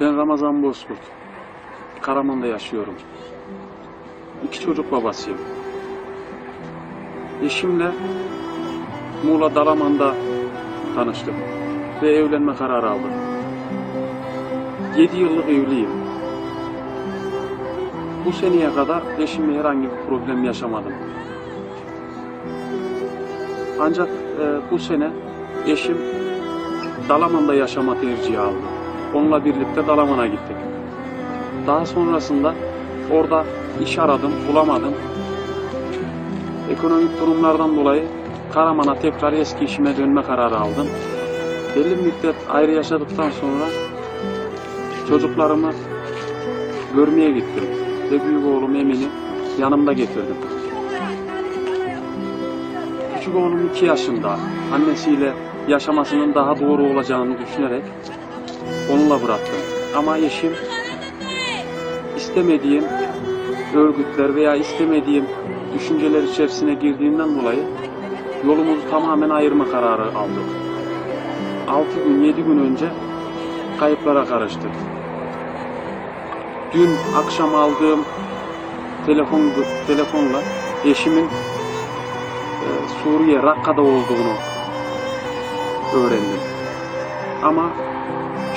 Ben Ramazan Bozkurt. Karaman'da yaşıyorum. İki çocuk babasıyım. Eşimle Muğla Dalaman'da tanıştık ve evlenme kararı aldık. 7 yıllık evliyim. Bu seneye kadar eşimle herhangi bir problem yaşamadım. Ancak e, bu sene eşim Dalaman'da yaşama tercihi aldı. Onunla birlikte Dalaman'a gittik. Daha sonrasında orada iş aradım, bulamadım. Ekonomik durumlardan dolayı Karaman'a tekrar eski işime dönme kararı aldım. Belli müddet ayrı yaşadıktan sonra çocuklarımı görmeye gittim. Ve büyük oğlum Emin'i yanımda getirdim. Küçük oğlum 2 yaşında. Annesiyle yaşamasının daha doğru olacağını düşünerek onunla bıraktım. Ama eşim istemediğim örgütler veya istemediğim düşünceler içerisine girdiğinden dolayı yolumuzu tamamen ayırma kararı aldık. 6 gün 7 gün önce kayıplara karıştık. Dün akşam aldığım telefon telefonla eşimin e, Suriye Rakka'da olduğunu öğrendim. Ama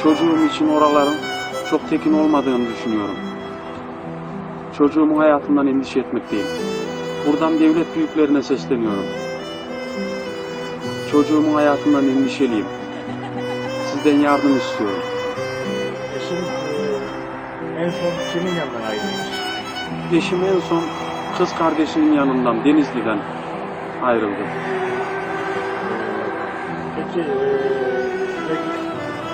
çocuğum için oraların çok tekin olmadığını düşünüyorum. Çocuğumun hayatından endişe etmekteyim. Buradan devlet büyüklerine sesleniyorum. Çocuğumun hayatından endişeliyim. Sizden yardım istiyorum. Eşin en son kimin yanından ayrılmış? Eşim en son kız kardeşinin yanından, Denizli'den ayrıldı. Peki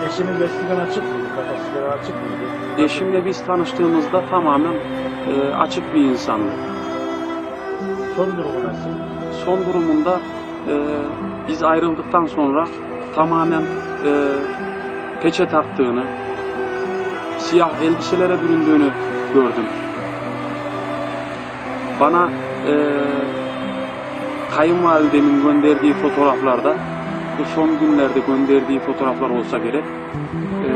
e, eşiniz eskiden açık mıydı? Kafası açık mıydı? Eşimle biz tanıştığımızda tamamen e, açık bir insandı. Son durumu nasıl? Son durumunda e, biz ayrıldıktan sonra tamamen e, peçe taktığını, siyah elbiselere büründüğünü gördüm. Bana e, kayınvalidemin gönderdiği fotoğraflarda, bu son günlerde gönderdiği fotoğraflar olsa gerek, e,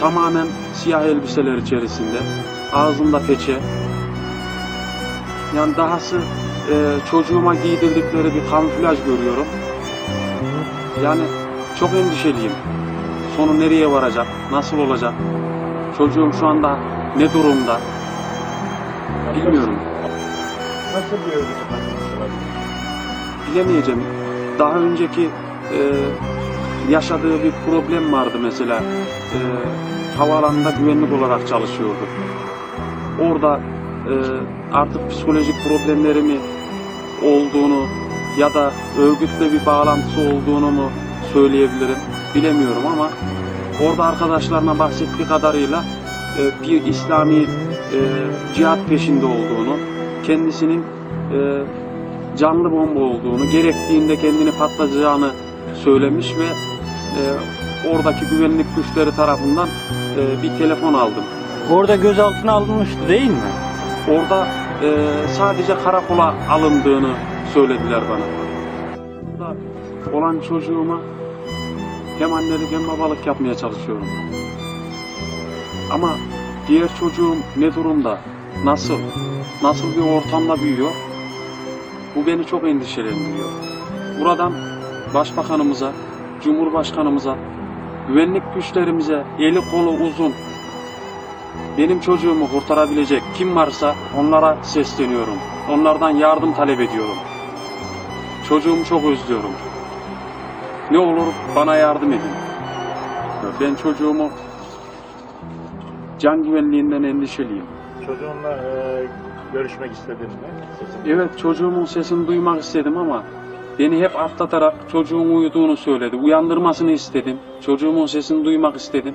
tamamen siyah elbiseler içerisinde, ağzında peçe, yani dahası e, çocuğuma giydirdikleri bir kamuflaj görüyorum. Yani çok endişeliyim. Sonu nereye varacak? Nasıl olacak? Çocuğum şu anda ne durumda? Bilmiyorum. Nasıl bir örgütü? Bilemeyeceğim. Daha önceki e, yaşadığı bir problem vardı mesela. E, havaalanında güvenlik olarak çalışıyordu. Orada e, artık psikolojik problemleri mi olduğunu ya da örgütle bir bağlantısı olduğunu mu söyleyebilirim bilemiyorum ama orada arkadaşlarına bahsettiği kadarıyla e, bir İslami e, cihat peşinde olduğunu, kendisinin e, canlı bomba olduğunu, gerektiğinde kendini patlatacağını söylemiş ve e, oradaki güvenlik güçleri tarafından e, bir telefon aldım. Orada gözaltına alınmıştı değil mi? Orada e, sadece karakola alındığını söylediler bana. Burada olan çocuğuma hem annelik hem babalık yapmaya çalışıyorum. Ama diğer çocuğum ne durumda, nasıl, nasıl bir ortamda büyüyor? Bu beni çok endişelendiriyor. Buradan Başbakanımıza, Cumhurbaşkanımıza, güvenlik güçlerimize eli kolu uzun, benim çocuğumu kurtarabilecek kim varsa onlara sesleniyorum. Onlardan yardım talep ediyorum. Çocuğumu çok özlüyorum. Ne olur bana yardım edin. Ben çocuğumu can güvenliğinden endişeliyim. Çocuğunla e, görüşmek istedin mi? Sesini. Evet çocuğumun sesini duymak istedim ama beni hep atlatarak çocuğun uyuduğunu söyledi. Uyandırmasını istedim. Çocuğumun sesini duymak istedim.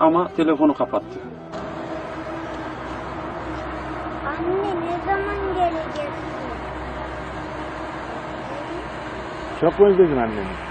Ama telefonu kapattı. Anne ne zaman geleceksin? Çok mu özledin anneni?